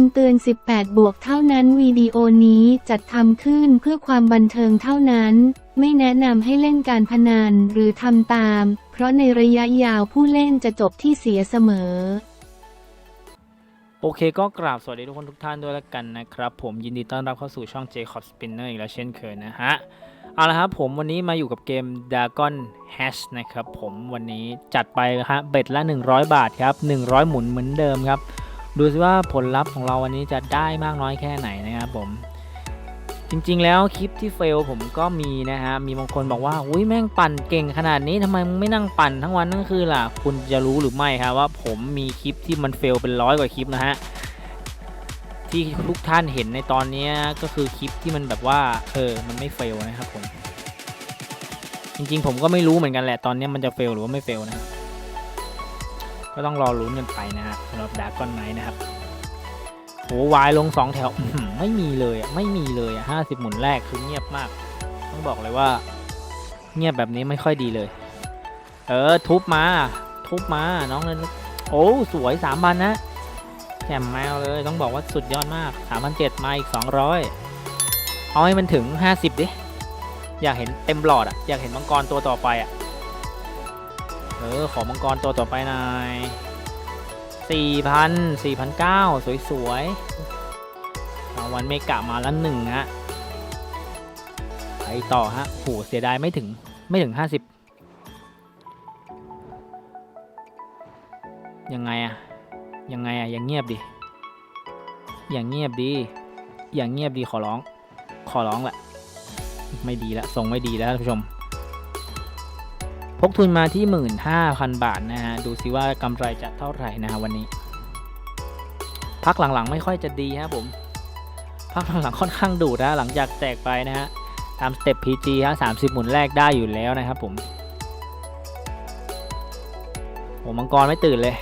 ำเตือน 18 บวกเท่านั้นวิดีโอนี้จัดทำขึ้นเพื่อความบันเทิงเท่านั้น ไม่แนะนำให้เล่นการพนันหรือทำตาม เพราะในระยะยาวผู้เล่นจะจบที่เสียเสมอ โอเคก็กราบสวัสดีทุกคนทุกท่านด้วยแล้วกันนะครับ ผมยินดีต้อนรับเข้าสู่ช่อง Jacob Spinner อีกแล้วเช่นเคยนะฮะ เอาละครับผมวันนี้มาอยู่กับเกม Dragon Hash นะครับผมวันนี้จัดไปนะฮะเบ็ดละ 100 บาทครับ 100 หมุนเหมือนเดิมครับ ดูสิว่าผลลัพธ์ของเราวันนี้จะได้มากน้อยแค่ไหนนะครับผม จริงๆแล้วคลิปที่เฟลผมก็มีนะฮะ มีบางคนบอกว่า อุ้ยแม่งปั่นเก่งขนาดนี้ทำไมมึงไม่นั่งปั่นทั้งวันทั้งคืนล่ะ คุณจะรู้หรือไม่ครับว่าผมมีคลิปที่มันเฟลเป็นร้อยกว่าคลิปนะฮะ ที่ทุกท่านเห็นในตอนนี้ก็คือคลิปที่มันแบบว่า เออ มันไม่เฟลนะครับผม จริงๆ ผมก็ไม่รู้เหมือนกันแหละ ตอนนี้มันจะเฟลหรือว่าไม่เฟลนะครับ ก็ต้องรอลุ้นกันไปนะฮะสำหรับดาก้อนไนนะครับโหวายลงสองแถวไม่มีเลยไม่มีเลยห้าสิบหมุนแรกคือเงียบมาก ต้องบอกเลยว่า เงียบแบบนี้ไม่ค่อยดีเลย เออ ทุบมา ทุบมาน้องเลยโอ้สวยสามพันนะแจมแมวเลยต้องบอกว่าสุดยอดมากสามพันเจ็ดมาอีกสองร้อยเอาให้มันถึงห้าสิบดิ อยากเห็นเต็มหลอดอะอยากเห็นมังกรตัวต่อไปอะ ออ ขอมังกรตัวต่อไปน่อยสี่พันสี่พันเก้าสวยๆรางวัลเมกะมาแล้วหนึ่งฮะ ไปต่อฮะโหเสียดายไม่ถึงไม่ถึงห้าสิบยังไงอะยังไงอะอย่างเงียบดิ อย่างเงียบดี อย่างเงียบดีขอร้อง ขอร้องแหละ ไม่ดีแล้วทรงไม่ดีแล้วท่านผู้ชม กทุนมาที่ 15,000 บาทนะฮะ ดูซิว่ากำไรจะเท่าไหร่นะฮะวันนี้ พักหลังๆไม่ค่อยจะดีฮะผม พักหลังๆค่อนข้างดูดนะหลังจากแตกไปนะฮะ ตามสเต็ป PG ฮะ 30 หมุนแรกได้อยู่แล้วนะครับผมโอ้มังกรไม่ตื่นเลย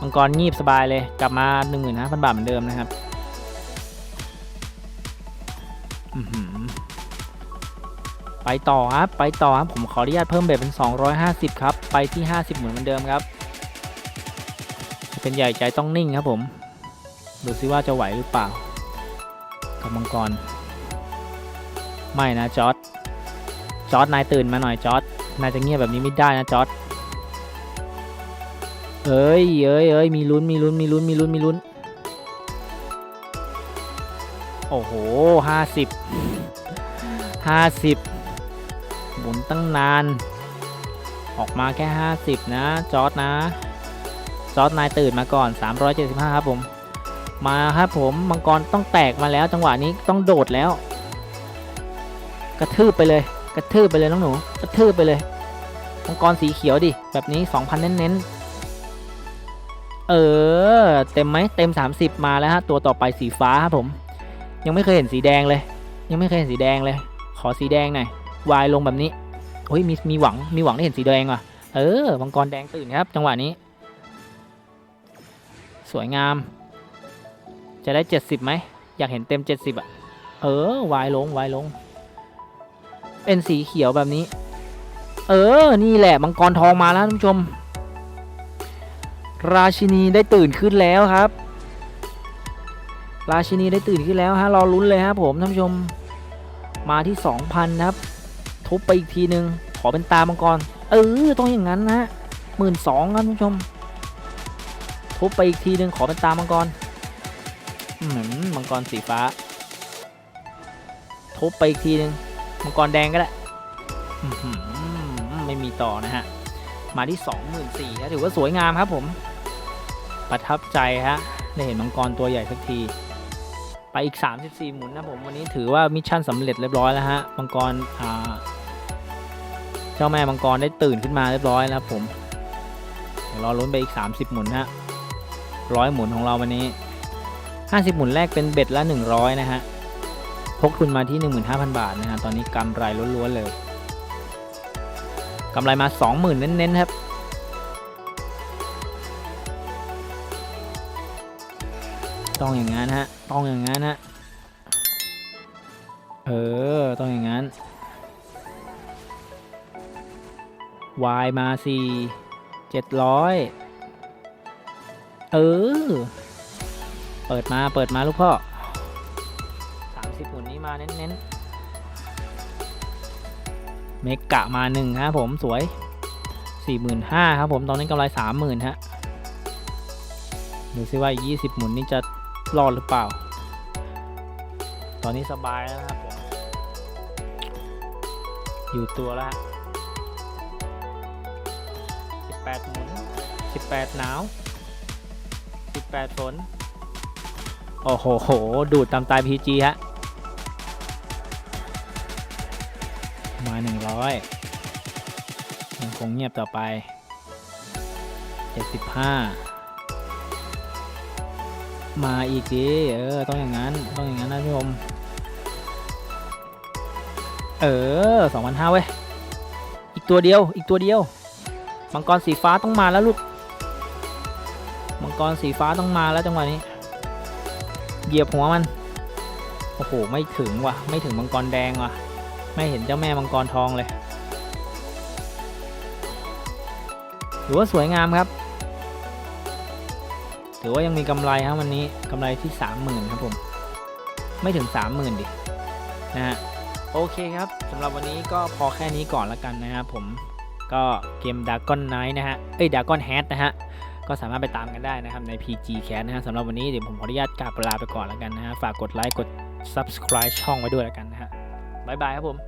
มังกรงีบสบายเลย กลับมา 15,000 บาทเหมือนเดิมนะครับ อือหือ ไปต่อครับ ไปต่อครับ ผมขออนุญาตเพิ่มเบ็ดเป็น 250 ครับ ไปที่ 50 เหมือนเหมือนเดิมครับ เป็นใหญ่ใจต้องนิ่งครับผม ดูซิว่าจะไหวหรือเปล่ากับมังกร ไม่นะจอร์ดจอร์ดนายตื่นมาหน่อยจอร์ดนายจะเงียบแบบนี้ไม่ได้นะจอร์ดเอ้ยเอ้ยเอ้ยมีลุ้น มีลุ้น มีลุ้น มีลุ้น มีลุ้น โอ้โหห้าสิบห้าสิบ หมุนตั้งนาน ออกมาแค่ 50 นะ จอร์ดนะ จอร์ดนายตื่นมาก่อน 375 ครับผม มาครับผมมังกรต้องแตกมาแล้ว จังหวะนี้ต้องโดดแล้ว กระทืบไปเลย กระทืบไปเลยน้องหนู กระทืบไปเลย มังกรสีเขียวดิ แบบนี้ 2,000 เน้นๆ เออ เต็มไหมเต็ม 30 มาแล้วฮะ ตัวต่อไปสีฟ้าครับผม ยังไม่เคยเห็นสีแดงเลย ยังไม่เคยเห็นสีแดงเลย ขอสีแดงหน่อย วายลงแบบนี้เฮ้ยมีมีหวังมีหวังได้เห็นสีแดงว่ะเออมังกรแดงตื่นครับ จังหวะนี้ สวยงาม จะได้เจ็ดสิบไหมอยากเห็นเต็มเจ็ดสิบอะ เออวายลงวายลง เป็นสีเขียวแบบนี้ เออ นี่แหละมังกรทองมาแล้วท่านผู้ชม ราชินีได้ตื่นขึ้นแล้วครับ ราชินีได้ตื่นขึ้นแล้วฮะรอลุ้นเลยครับผมท่านผู้ชม มาที่ 2,000 ครับ ทุบไปอีกทีนึง ขอเป็นตามังกร เออต้องอย่างนั้นนะหมื่นสองครับผู้ชม ทุบไปอีกทีนึงขอเป็นตามังกรเหมือนมังกรสีฟ้า ทุบไปอีกทีนึงมังกรแดงก็ได้อื้อหือไม่มีต่อนะฮะ มาที่ 24,000นะถือว่าสวยงามครับผม ประทับใจฮะได้เห็นมังกรตัวใหญ่สักที ไปอีก 34 หมุนนะผม วันนี้ถือว่ามิชชั่นสำเร็จเรียบร้อยแล้วฮะ มังกรอ่า จ้าแม่มังกรได้ตื่นขึ้นมาเรียบร้อยแล้วผมเดี๋ยวรอลุ้นไปอีก 30 หมุนฮะร้อยหมุนของเราวันนี้ 50 หมุนแรกเป็นเบ็ดละ 100 นะฮะพกทุนมาที่ 15,000 บาทนะฮะตอนนี้กำไรล้วนๆเลยกำไรมา 20,000 เน้นๆครับต้องอย่างนั้นฮะต้องอย่างนั้นฮะเออต้องอย่างนั้น y มาสี่เจ็ดร้อยเออ เปิดมาเปิดมาลูกพ่อสามสิบหมุนนี้มาเน้นๆ เมกะมาหนึ่งครับผมสวยสี่หมื่นห้าครับผมตอนนี้กำไรสามหมื่นฮะดูซิว่ายี่สิบหมุนนี้จะรอดหรือเปล่า ตอนนี้สบายแล้วนะครับผมอยู่ตัวแล้ว สิบแปดหมุนสิบแปดหนาวสิบแปดฝน โอ้โหโห ดูดตามตายพีจีฮะ มาหนึ่งร้อยยังคงเงียบต่อไปเจ็ดสิบห้ามาอีกดีเออ ต้องอย่างนั้น ต้องอย่างนั้นนะผู้ชมเออสองพันห้าเว้ย อีกตัวเดียว อีกตัวเดียว มังกรสีฟ้าต้องมาแล้วลูก มังกรสีฟ้าต้องมาแล้วจังหวะนี้ เหยียบหัวมัน โอ้โห ไม่ถึงว่ะ ไม่ถึงมังกรแดงว่ะ ไม่เห็นเจ้าแม่มังกรทองเลย ถือว่าสวยงามครับ ถือว่ายังมีกำไรครับวันนี้กำไรที่สามหมื่นครับผม ไม่ถึงสามหมื่นดิ นะฮะ โอเคครับสำหรับวันนี้ก็พอแค่นี้ก่อนละกันนะครับผม ก็เกม Dragon Knight นะฮะ เอ้ย Dragon Head นะฮะ ก็สามารถไปตามกันได้นะครับใน PG Cat นะฮะสำหรับวันนี้เดี๋ยวผมขออนุญาตกราบลาไปก่อนแล้วกันนะฮะ ฝากกดไลค์กด Subscribe ช่องไว้ด้วยแล้วกันนะฮะบ๊ายบายครับผม